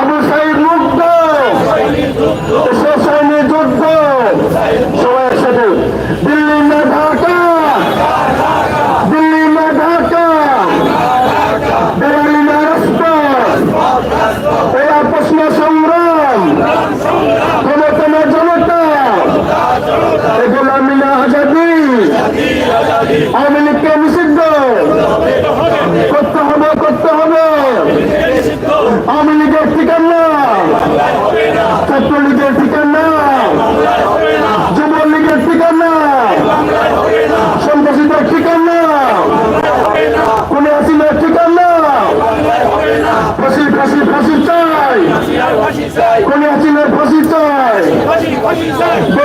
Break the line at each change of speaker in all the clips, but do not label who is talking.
Abu Saeed Jesus!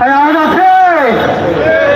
Ayaz আছে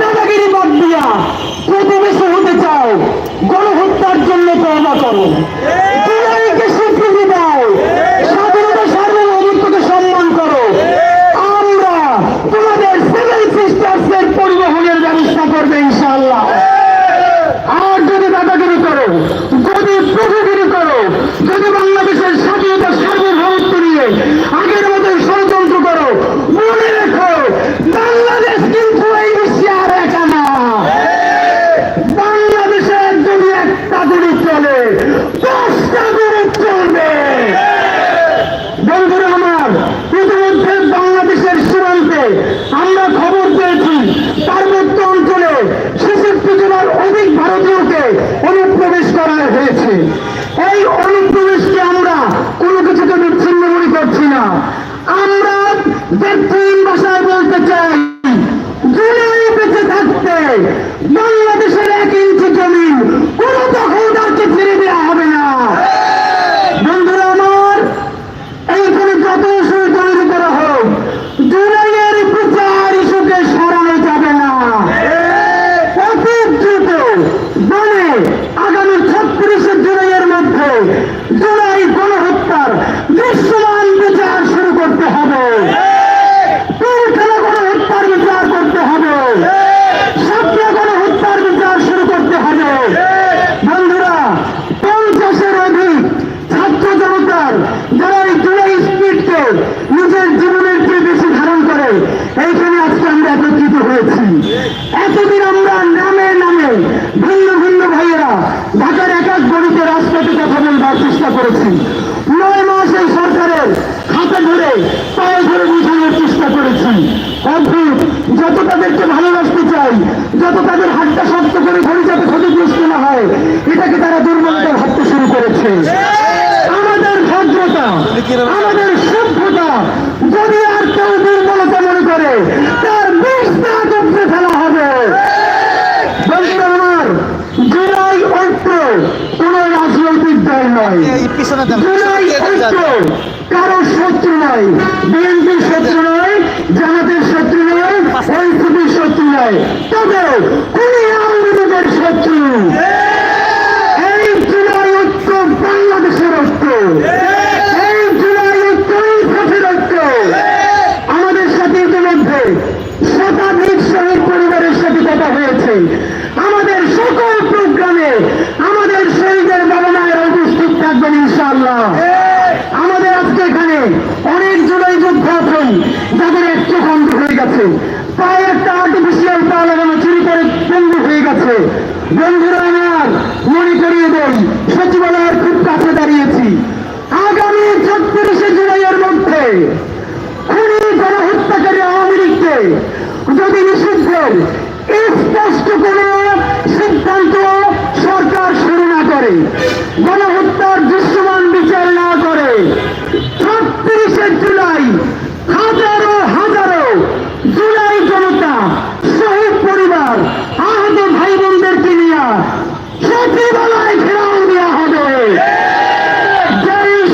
দাদাগিরি বাদ দিয়া প্রতিবেশী হতে চাও। গণহত্যার জন্য তবা করো। যখন করেছি নয় মাস এই সরকারের হাতে ধরে পায়ে ধরে বোঝানোর চেষ্টা করেছি অদ্ভুত যত তাদেরকে ভালোবাসতে চাই, যত তাদের হাতটা শক্ত করে ধরে যাতে ক্ষতিগ্রস্ত না হয়, এটাকে তারা দুর্বলতা ভাবতে শুরু করেছে। আমাদের ভদ্রতা আমাদের জুলাই কারও শত্রু নয় বিএনপির শত্রু নয় জামাতের শত্রু নয় এনসিপির শত্রু নয়। তবে কোন আওয়ামী লীগের শত্রু। এই জুলাই ঐক্য বাংলাদেশের ঐক্য। বন্ধুরা আমার, মনে করিয়ে দেয় সচিবালয়ের খুব কাছে দাঁড়িয়েছি। আগামী চব্বিশে জুলাইয়ের মধ্যে খুনি গণহত্যাকারী আওয়ামী লীগকে যদি নিষিদ্ধের স্পষ্ট কোনো সিদ্ধান্ত সরকার শুরু না করে, গণহত্যার দৃশ্যমান বিচার না করে ছত্রিশে জুলাই হাজার